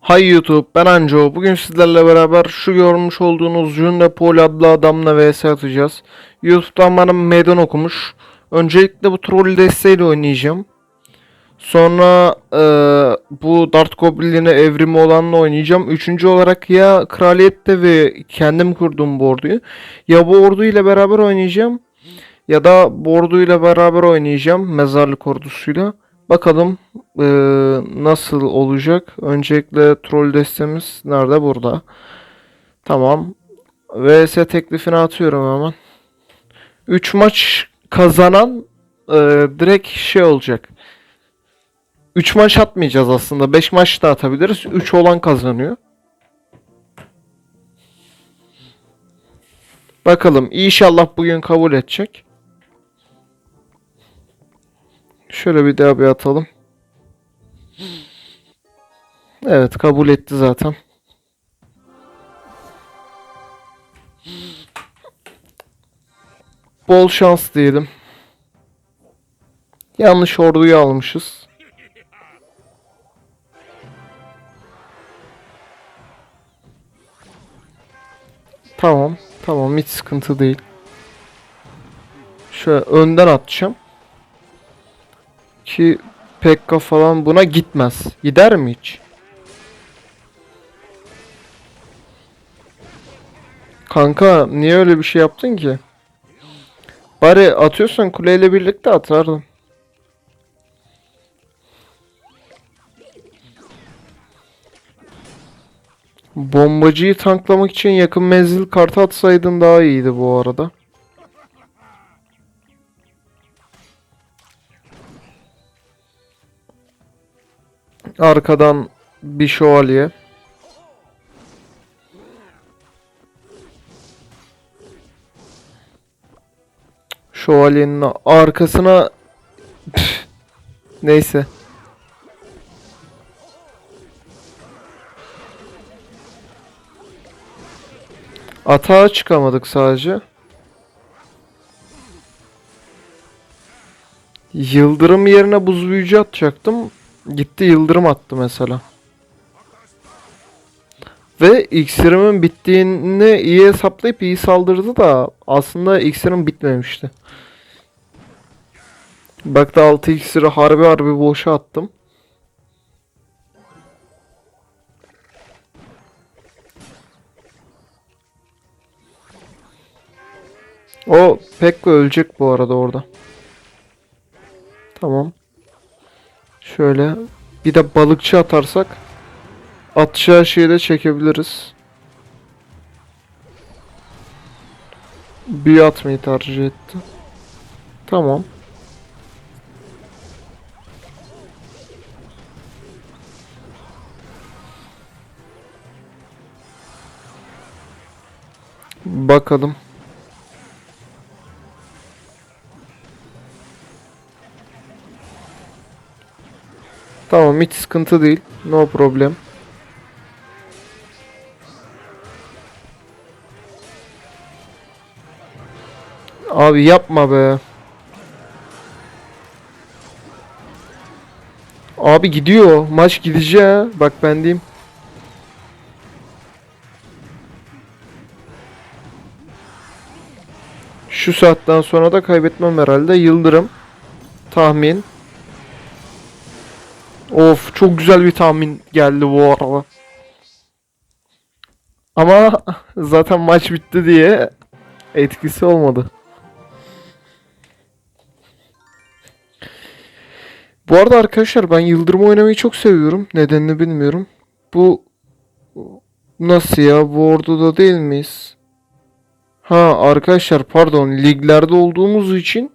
Hay YouTube, ben Anjo. Bugün sizlerle beraber şu görmüş olduğunuz June Paul adlı adamla vs atacağız. YouTube'dan bana meydan okumuş. Öncelikle bu troll desteğiyle oynayacağım. Sonra eee, bu Dart Goblin'e evrimi olanla oynayacağım. Üçüncü olarak ya Kraliyet'te ve kendim kurduğum bu orduyu ya bu orduyla beraber oynayacağım ya da bu orduyla beraber oynayacağım mezarlık ordusuyla. Bakalım eee, nasıl olacak? Öncelikle troll destemiz nerede? Burada. Tamam. VS teklifini atıyorum hemen. 3 maç kazanan eee, direkt şey olacak. 3 maç atmayacağız aslında. 5 maç da atabiliriz. 3 olan kazanıyor. Bakalım. İnşallah bugün kabul edecek. Şöyle bir daha bir atalım. Evet kabul etti zaten. Bol şans diyelim. Yanlış orduyu almışız. Tamam. Tamam hiç sıkıntı değil. Şöyle önden atacağım. Ki Pekka falan buna gitmez. Gider mi hiç? Kanka niye öyle bir şey yaptın ki? Bari atıyorsan kuleyle birlikte atardın. Bombacıyı tanklamak için yakın menzil kartı atsaydın daha iyiydi bu arada. Arkadan bir şövalye. Şövalyenin arkasına Püf. neyse. Atağa çıkamadık sadece. Yıldırım yerine buz büyücü atacaktım. Gitti yıldırım attı mesela. Ve iksirimin bittiğini iyi hesaplayıp iyi saldırdı da aslında iksirim bitmemişti. Bak da 6 iksiri harbi harbi boşa attım. O Pekka ölecek bu arada orada. Tamam. Şöyle bir de balıkçı atarsak atacağı şeyi de çekebiliriz. Büyü atmayı tercih etti. Tamam. Bakalım. Tamam hiç sıkıntı değil. No problem. Abi yapma be. Abi gidiyor. Maç gideceği. Bak ben diyeyim. Şu saatten sonra da kaybetmem herhalde. Yıldırım. Tahmin. Of çok güzel bir tahmin geldi bu arada. Ama zaten maç bitti diye etkisi olmadı. Bu arada arkadaşlar ben Yıldırım oynamayı çok seviyorum. Nedenini bilmiyorum. Bu nasıl ya? Bu orduda değil miyiz? Ha arkadaşlar pardon liglerde olduğumuz için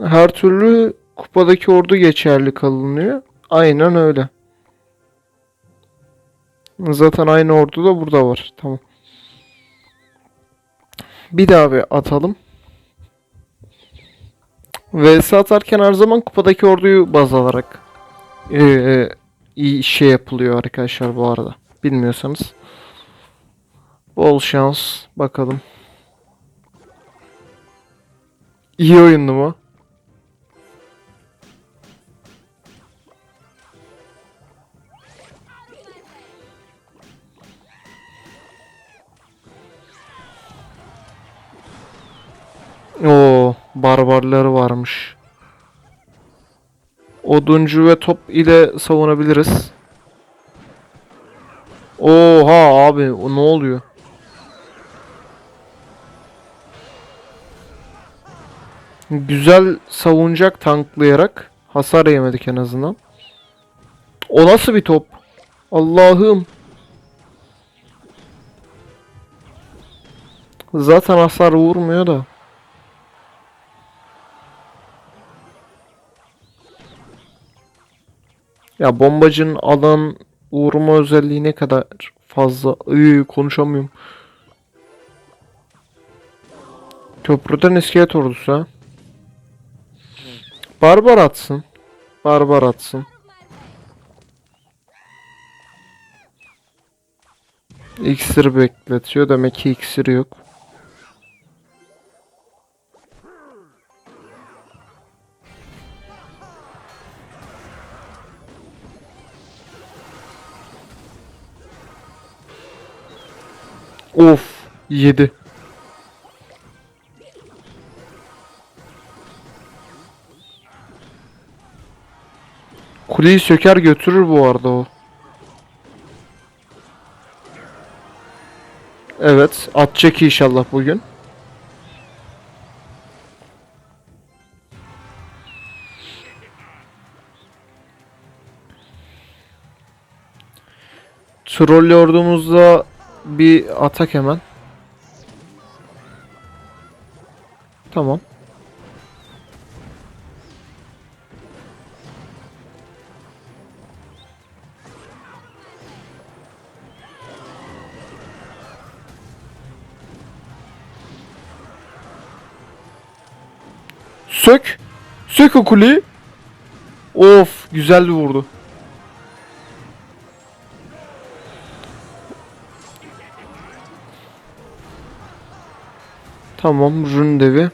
her türlü kupadaki ordu geçerli kalınıyor. Aynen öyle. Zaten aynı ordu da burada var. Tamam. Bir daha bir atalım. VS atarken her zaman kupadaki orduyu baz alarak eee, iyi şey yapılıyor arkadaşlar bu arada. Bilmiyorsanız. Bol şans. Bakalım. İyi oyundu mu? Oo, barbarları varmış. Oduncu ve top ile savunabiliriz. Oha abi o ne oluyor? Güzel savunacak tanklayarak hasar yemedik en azından. O nasıl bir top? Allah'ım. Zaten hasar vurmuyor da. Ya bombacının alan vurma özelliği ne kadar fazla. Iy, konuşamıyorum. Köprüden iskelet ordusu ha. Barbar atsın. Barbar atsın. İksir bekletiyor. Demek ki iksiri yok. Of. Yedi. Kuleyi söker götürür bu arada o. Evet. Atacak inşallah bugün. Troll ordumuzda bir atak hemen. Tamam. Sök. Sök o kuleyi. Of güzel bir vurdu. Tamam rün devi.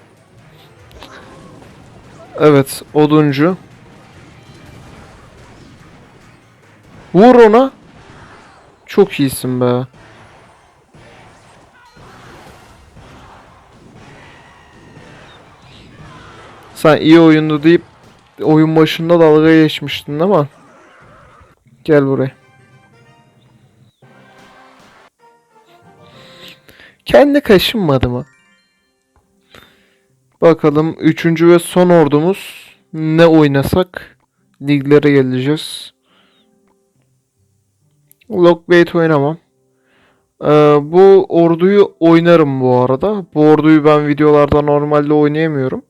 Evet oduncu. Vur ona. Çok iyisin be. Sen iyi oyundu deyip oyun başında dalga geçmiştin ama gel buraya. Kendi kaşınmadı mı? Bakalım üçüncü ve son ordumuz ne oynasak liglere geleceğiz. Lockbait oynamam. Ee, bu orduyu oynarım bu arada. Bu orduyu ben videolarda normalde oynayamıyorum.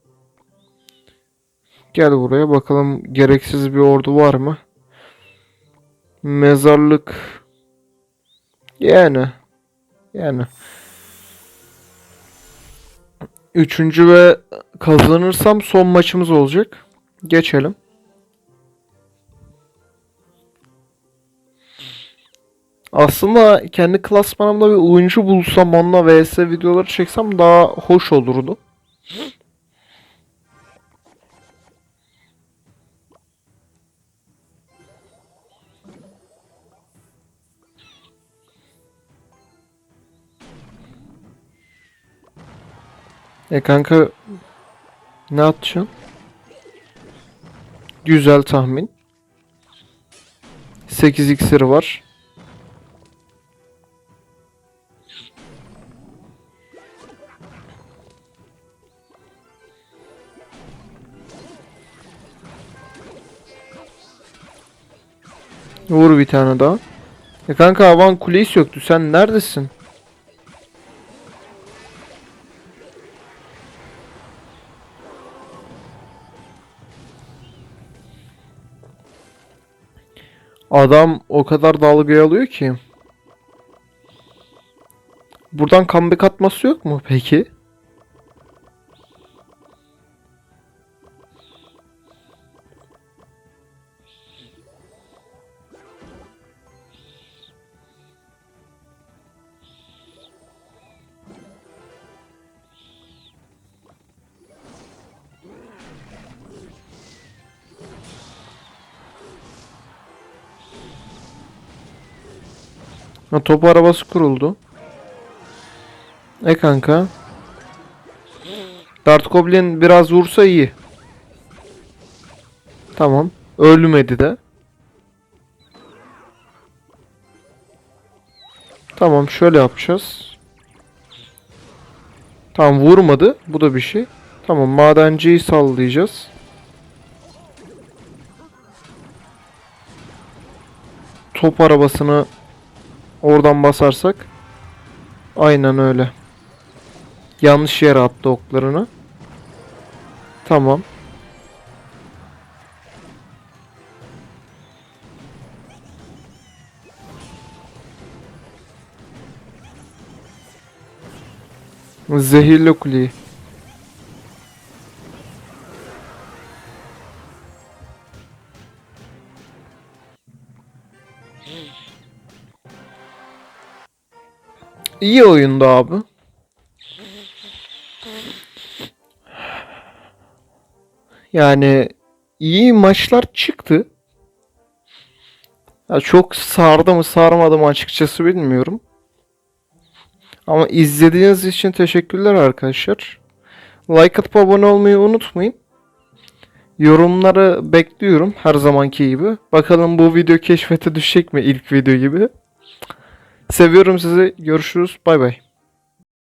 Gel buraya bakalım gereksiz bir ordu var mı? Mezarlık. Yani. Yani. Üçüncü ve kazanırsam son maçımız olacak. Geçelim. Aslında kendi klasmanımda bir oyuncu bulsam onunla vs videoları çeksem daha hoş olurdu. E kanka ne atacaksın? Güzel tahmin. 8 iksir var. Vur bir tane daha. E kanka havan kuleyi söktü. Sen neredesin? Adam o kadar dalgaya alıyor ki. Buradan comeback atması yok mu peki? Ha, top arabası kuruldu. E kanka. Dart Goblin biraz vursa iyi. Tamam. Ölmedi de. Tamam şöyle yapacağız. Tamam vurmadı. Bu da bir şey. Tamam madenciyi sallayacağız. Top arabasını oradan basarsak. Aynen öyle. Yanlış yere attı oklarını. Tamam. Zehirli kuleyi. İyi oyundu abi. Yani iyi maçlar çıktı. Ya çok sardı mı sarmadı mı açıkçası bilmiyorum. Ama izlediğiniz için teşekkürler arkadaşlar. Like atıp abone olmayı unutmayın. Yorumları bekliyorum her zamanki gibi. Bakalım bu video keşfete düşecek mi ilk video gibi. Seviyorum sizi. Görüşürüz. Bay bay.